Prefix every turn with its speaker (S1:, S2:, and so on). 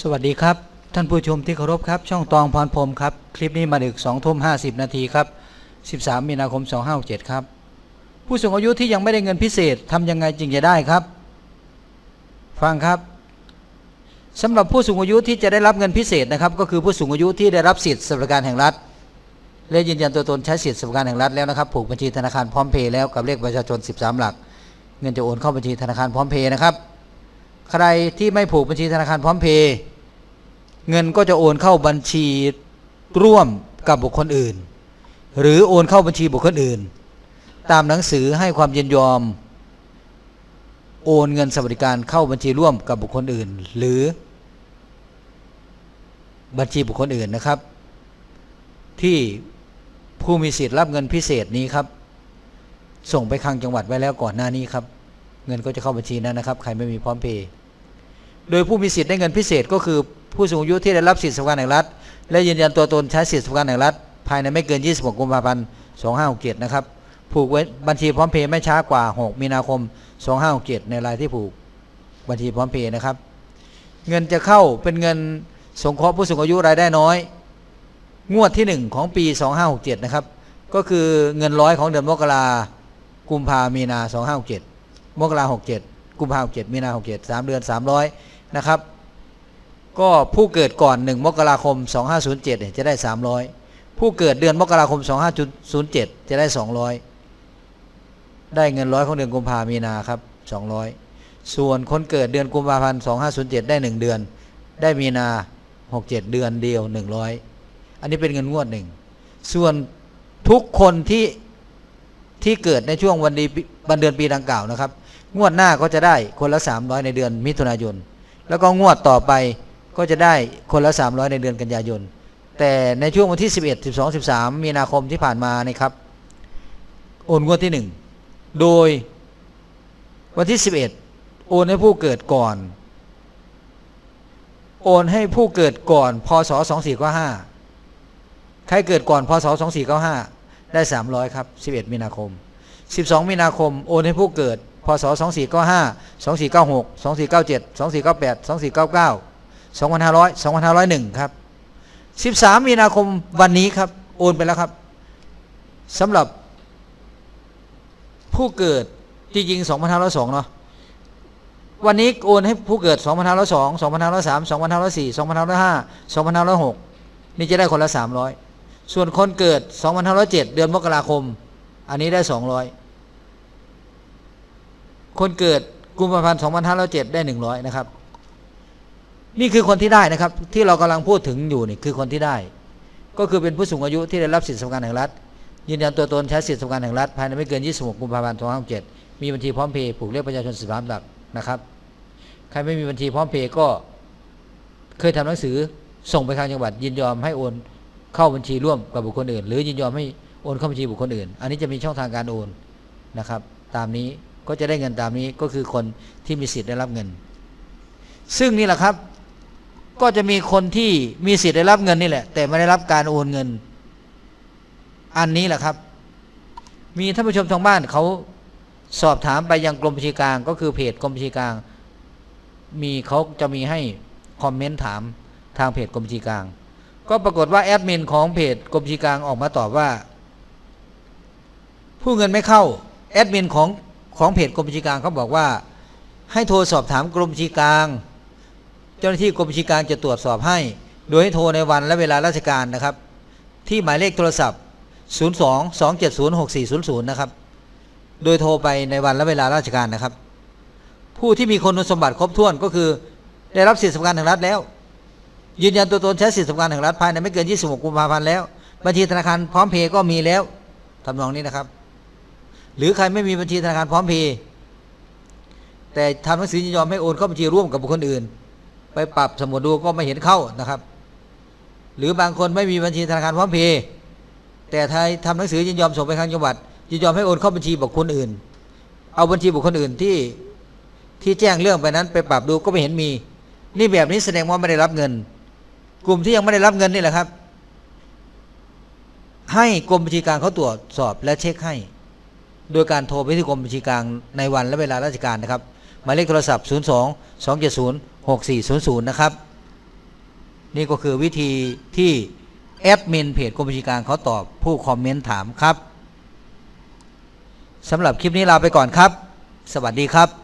S1: สวัสดีครับ ท่านผู้ชมที่เคารพครับ ช่องตองพรพรมครับ คลิปนี้มาดึก2ทุ่ม50นาทีครับ 13 มีนาคม 2567 ครับ ผู้สูงอายุที่ยังไม่ได้เงินพิเศษทำยังไงจึงจะได้ครับ ฟังครับสำหรับผู้สูงอายุที่จะได้รับเงินพิเศษนะครับ ก็คือผู้สูงอายุที่ได้รับสิทธิ์สวัสดิการแห่งรัฐและยืนยันตัวตนใช้สิทธิ์สวัสดิการแห่งรัฐแล้วนะครับผูกบัญชีธนาคารพร้อมเพย์แล้วกับเลขประชาชน 13 หลัก เงินจะโอนเข้าบัญชีธนาคารพร้อมเพย์นะครับ ใครที่ไม่ผูกบัญชีธนาคารพร้อมเพย์เงินก็จะโอนเข้าบัญชีร่วมกับบุคคลอื่น หรือโอนเข้าบัญชีบุคคลอื่น ตามหนังสือให้ความยินยอม โอนเงินสวัสดิการเข้าบัญชีร่วมกับบุคคลอื่น หรือ บัญชีบุคคลอื่นนะครับ ที่ผู้มีสิทธิ์รับเงินพิเศษนี้ครับ ส่งไปคลังจังหวัดไว้แล้วก่อนหน้านี้ครับ เงินก็จะเข้าบัญชีนั้นนะครับ ใครไม่มีพร้อมเพย์โดยผู้มีสิทธิ์ได้เงินพิเศษก็คือผู้สูงอายุที่ได้รับสิทธิสวัสดิการแห่งรัฐ และยืนยันตัวตนใช้สิทธิสวัสดิการแห่งรัฐ ภายในไม่เกิน 26 กุมภาพันธ์ 2567 นะครับผูกไว้บัญชีพร้อมเพย์ไม่ช้ากว่า 6 มีนาคม 2567 ในรายที่ผูกบัญชีพร้อมเพย์นะครับ เงินจะเข้าเป็นเงินสงเคราะห์ผู้สูงอายุรายได้น้อย งวดที่ 1 ของปี 2567 นะครับ ก็คือเงินร้อยของเดือนมกรากุมภามีนา 2567 มกราหกเจ็ดกุมภาหกเจ็ดมีนาหกเจ็ดสามเดือนสามร้อยนะครับ ก็ผู้เกิดก่อนหนึ่งมกราคมสองห้าศูนย์เจ็ดจะได้สามร้อยผู้เกิดเดือนมกราคมสองห้าศูนย์เจ็ดจะได้สองร้อยได้เงินร้อยของเดือนกุมภามีนาครับสองร้อยส่วนคนเกิดเดือนกุมภาพันธ์สองห้าศูนย์เจ็ดได้หนึ่งเดือน ได้มีนาหกเจ็ดเดือนเดียวหนึ่งร้อยอันนี้เป็นเงินงวดหนึ่งส่วนทุกคนที่ ที่เกิดในช่วงวันดีวันเดือนปีดังกล่าวนะครับ งวดหน้าก็จะได้คนละ 300 ในเดือนมิถุนายน แล้วก็งวดต่อไปก็จะได้คนละ 300 ในเดือนกันยายน แต่ในช่วงวันที่ 11 12 13 มีนาคมที่ผ่านมานี่ครับ โอนงวดที่ 1 โดยวันที่ 11 โอนให้ผู้เกิดก่อน โอนให้ผู้เกิดก่อนพศ2495ใครเกิดก่อนพศ2495 ได้ 300 ครับ 11 มีนาคม 12 มีนาคม โอนให้ผู้เกิด พศ 2495 2496 2497 2498 2499 2500 2501 ครับ 13 มีนาคมวันนี้ครับ โอนไปแล้วครับสำหรับผู้เกิดจริงๆ2502เนาะวันนี้โอนให้ผู้เกิด 2502 2503 2504 2505 2506 นี่จะได้คนละ 300 ส่วนคนเกิด 2507 เดือนมกราคม อันนี้ได้ 200 คนเกิดกุมภาพันธ์2507 ได้ 100 นะครับ นี่คือคนที่ได้นะครับ ที่เรากำลังพูดถึงอยู่นี่คือคนที่ได้ ก็คือเป็นผู้สูงอายุที่ได้รับสิทธิสวัสดิการแห่งรัฐ ยืนยันตัวตนใช้สิทธิสวัสดิการแห่งรัฐภายในไม่เกิน 26 กุมภาพันธ์2567มีบัญชีพร้อมเพย์ผูกเลขประชาชน13หลักนะครับ ใครไม่มีบัญชีพร้อมเพย์ก็เคยทำหนังสือส่งไปทางจังหวัดยินยอมให้โอน เข้าบัญชีร่วมกับบุคคลอื่น หรือยินยอมให้โอนเข้าบัญชีบุคคลอื่น อันนี้จะมีช่องทางการโอนนะครับ ตามนี้ก็จะได้เงินตามนี้ก็คือคนที่มีสิทธิ์ได้รับเงิน ซึ่งนี่แหละครับ ก็จะมีคนที่มีสิทธิ์ได้รับเงินนี่แหละ แต่ไม่ได้รับการโอนเงิน อันนี้แหละครับ มีท่านผู้ชมทางบ้านเขาสอบถามไปยังกรมบัญชีกลาง ก็คือเพจกรมบัญชีกลาง มีเขาจะมีให้คอมเมนต์ถามทางเพจกรมบัญชีกลาง ก็ปรากฏว่าแอดมินของเพจกรมชีกลางออกมาตอบว่า ผู้เงินไม่เข้าแอดมินของของเพจกรมชีกลางเขาบอกว่า ให้โทรสอบถามกรมชีกลาง เจ้าหน้าที่กรมชีกลางจะตรวจสอบให้ โดยให้โทรในวันและเวลาราชการนะครับ ที่หมายเลขโทรศัพท์ 02 270 6400 นะครับ โดยโทรไปในวันและเวลาราชการนะครับ ผู้ที่มีคุณสมบัติครบถ้วนก็คือได้รับสิทธิสวัสดิกางรัฐแล้ว ยืนยันตัวตนใช้สิทธิสวัสดิการแห่งรัฐภายในไม่เกิน 26 กุมภาพันธ์แล้ว บัญชีธนาคารพร้อมเพย์ก็มีแล้วทำนองนี้นะครับ หรือใครไม่มีบัญชีธนาคารพร้อมเพย์แต่ทำหนังสือยินยอมให้โอนเข้าบัญชีร่วมกับบุคคลอื่น ไปปรับสมุดดูก็ไม่เห็นเข้านะครับ หรือบางคนไม่มีบัญชีธนาคารพร้อมเพย์แต่ไทยทำหนังสือยินยอมส่งไปทางจังหวัดยินยอมให้โอนเข้าบัญชีบุคคลอื่น เอาบัญชีบุคคลอื่นที่ที่แจ้งเรื่องไปนั้น ไปปรับดูก็ไม่เห็นมี นี่แบบนี้แสดงว่าไม่ได้รับเงิน กลุ่มที่ยังไม่ได้รับเงินนี่แหละครับ ให้กรมบัญชีกลางเขาตรวจสอบและเช็คให้ โดยการโทรไปที่กรมบัญชีกลางในวันและเวลาราชการนะครับหมายเลขโทรศัพท์ 02 270 6400 นะครับ นี่ก็คือวิธีที่แอดมินเพจกรมบัญชีกลางเขาตอบผู้คอมเมนต์ถามครับสำหรับคลิปนี้ลาไปก่อนครับ สวัสดีครับ